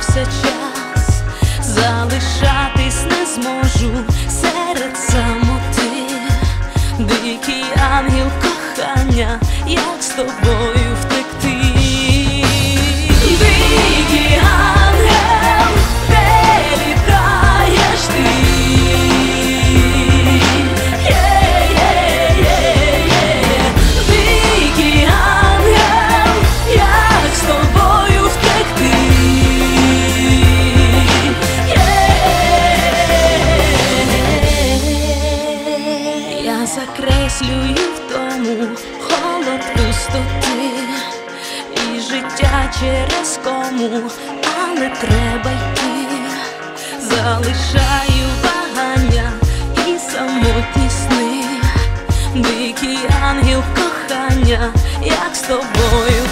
все час, залишатись не зможу серед самоти, дикий ангел кохання, як з тобою через кому, але треба йти, залишаю вагання і самотні сни, дикий ангел кохання, як з тобою